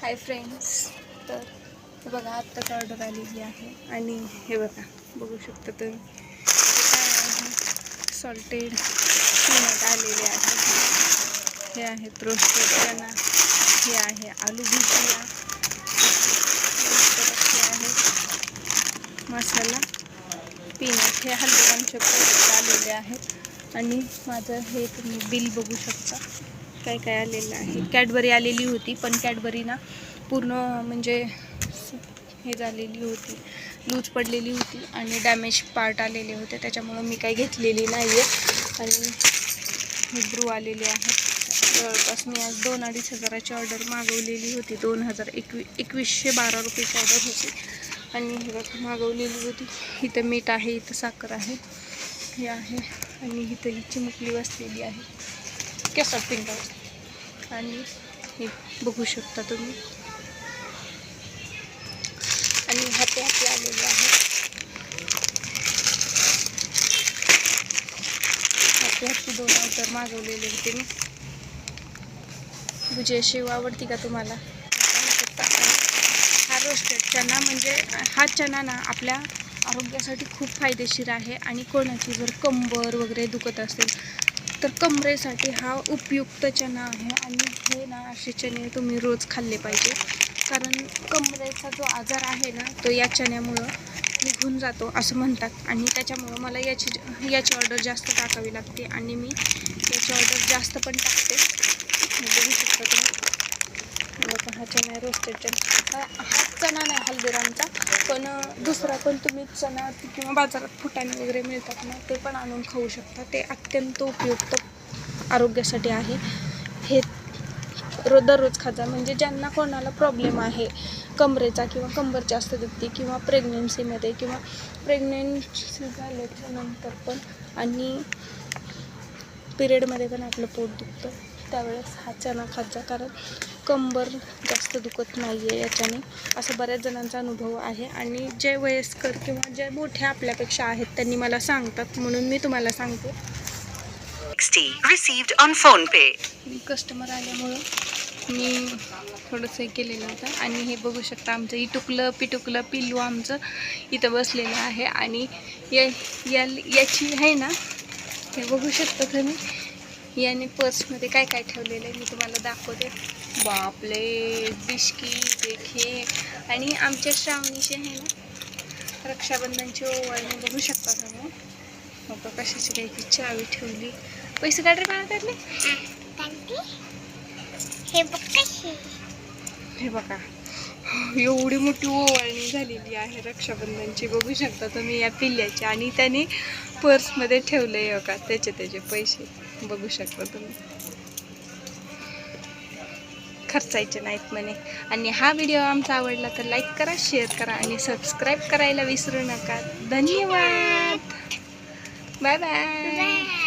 Hi friends तर हे बघा आत्ताच ऑर्डर आलेली आहे. आणि हे बघा बघू शकता तुम्ही. काय आहे? सॉल्टेड पीनट आलेले आहे. हे आहेत रोस्टेड चना. हे आहे आलू भुजिया. आहे मसाला पीनट हे हल्दीरामचे प्रोडक्ट आलेले आहेत. आणि माझं हे तुम्ही बिल बघू शकता. काय काय आलेलं आहे. कॅडबरी आलेली होती पण कॅडबरी ना पूर्ण म्हणजे हे झालेली होती लूज पडलेली होती आणि डॅमेज पार्ट आलेले होते. त्याच्यामुळं मी काही घेतलेली नाही आहे आणि हिब्रू आलेले आहेत. जवळपास मी आज दोन अडीच हजाराची ऑर्डर मागवलेली होती. दोन हजार एकवी एकवीसशे बारा रुपयाची ऑर्डर होती. आणि हे मागवलेली होती. इथं मीठ आहे इथं साखर आहे. हे आहे. आणि इथं ही चिमुकली बसलेली आहे. केसात पिंगावर आणि हे बघू शकता तुम्ही. आणि हाते हाते आलेले आहे. हाते हाती दोन ऑर्डर मागवलेले होते मी भुजिया शेव आवडती का तुम्हाला? शकता. हा रोस्टेड चना म्हणजे हा चना ना आपल्या आरोग्यासाठी खूप फायदेशीर आहे आणि कोणाची जर कंबर वगैरे दुखत असेल तर कमरेसाठी हा उपयुक्त चणा आहे आणि हे ना असे चणे तुम्ही रोज खाल्ले पाहिजे. कारण कमरेचा जो आजार आहे ना तो या चण्यामुळं निघून जातो असं म्हणतात आणि त्याच्यामुळं मला याची याची ऑर्डर जास्त टाकावी लागते आणि मी याची ऑर्डर जास्त पण टाकते. म्हणजे बघू शकता तुम्ही हा चणा आहे रोस्टेड चणा. हा चणा नाही हल्दीरामचा पण दुसरा पण तुम्ही चणा किंवा बाजारात फुटाणे वगैरे मिळतात ना ते पण आणून खाऊ शकता. ते अत्यंत उपयुक्त आरोग्यासाठी आहे. हे रो दररोज खाजा म्हणजे ज्यांना कोणाला प्रॉब्लेम आहे कमरेचा किंवा कंबर जास्त दुखते किंवा प्रेग्नेन्सीमध्ये किंवा प्रेग्नेन्सी झाल्याच्यानंतर पण आणि पिरियडमध्ये पण आपलं पोट दुखतं. त्यावेळेस हा चना खात जा कारण कंबर जास्त दुखत नाही आहे याच्याने. असं बऱ्याच जणांचा अनुभव आहे. आणि जे वयस्कर किंवा जे मोठे आपल्यापेक्षा आहेत त्यांनी मला सांगतात म्हणून मी तुम्हाला सांगते. 60 received on phone pay. Customer आल्यामुळं मी थोडंसं हे केलेलं होतं. आणि हे बघू शकता आमचं इटुकलं पिटुकलं पिल्लू आमचं इथं बसलेलं आहे. आणि या या याची आहे ना हे बघू शकता तुम्ही. याने पर्समध्ये काय काय ठेवलेलं आहे मी तुम्हाला दाखवते. बापले बिस्किट हे आणि आमच्या श्रावणीचे आहे ना रक्षाबंधनची ओवाळणी बघू शकता तुम्ही. मग कशाची काही चावी ठेवली. पैसे काढ रे मला त्यातले हे बघ हे बघा. एवढी मोठी ओवाळणी झालेली आहे रक्षाबंधनची. बघू शकता तुम्ही या पिल्ल्याची. आणि त्याने पर्समध्ये ठेवले का त्याचे त्याचे पैसे. बघू शकता तुम्ही. खर्चायचे नाहीत म्हणे. आणि हा व्हिडिओ आमचा आवडला तर लाईक करा शेअर करा आणि सबस्क्राईब करायला विसरू नका. धन्यवाद. Bye bye bye